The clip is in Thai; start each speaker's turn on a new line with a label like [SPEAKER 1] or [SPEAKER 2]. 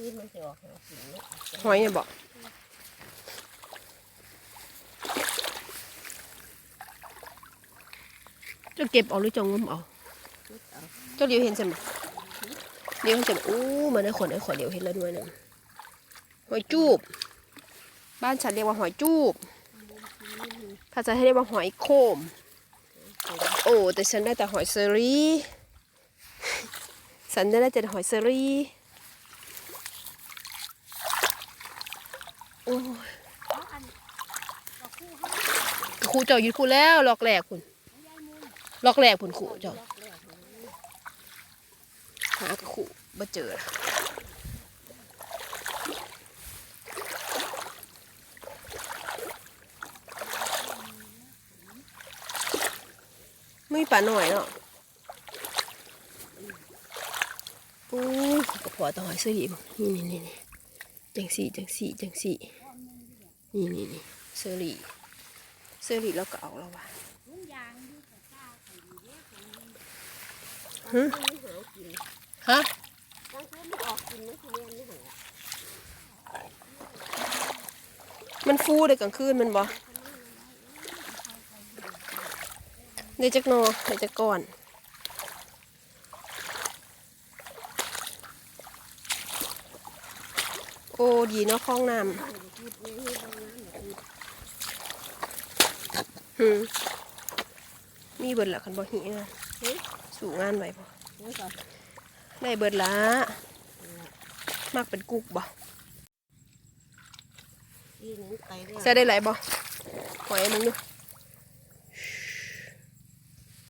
[SPEAKER 1] คืนมันจะออกหากินเนาะ
[SPEAKER 2] หอยเนี่ยบอกจะเก็บเอาหรือจะงมเอา
[SPEAKER 1] เอา
[SPEAKER 2] เจ้าเดียวเห็นใช่ไหมเดียวเห็นใช่ไหมอู้มันได้ขนไอ้ขนเดียวเห็นแล้วด้วยหนะหอยจูบ บ้านฉันเรียกว่าหอยจูบภาษาไทยเรียกว่าหอยโคม โอ้แต่ฉันได้แต่หอยเซอรี่ ฉันได้แต่หอยเซอรี่โอ้ย ครูเจ้าอยู่ครูแล้วลอกแหลกคุณลอกแหลกคุณครูเจ้าหากระขู่มาเจอไม่ป่าหน่อยเนาะอู้กระเพาะต่อหอยเสื้อหีบนี่นี่นี่นี่จังสีจังสีจังสี นี่นี่นี่เสื้อหลีเสื้อหลีแล้วก็เอาแล้วว่ะฮะ
[SPEAKER 1] มันหากิน
[SPEAKER 2] ฮะ
[SPEAKER 1] มัน
[SPEAKER 2] ฟูเลยกลางคืนมันบ่เดี๋ยวจักนอเดี๋ยวจักก่อนโอ้ดีเนาะคลองน้ำ หืมมีเบิดละคันบ่หีงานสู่งานไว้บ่
[SPEAKER 1] แล้วก็
[SPEAKER 2] ได้เบิดละมักเป็นกุกบ่
[SPEAKER 1] อีนั้นไปแล้ว
[SPEAKER 2] ใส่ได้หลายบ่หอยมึงดู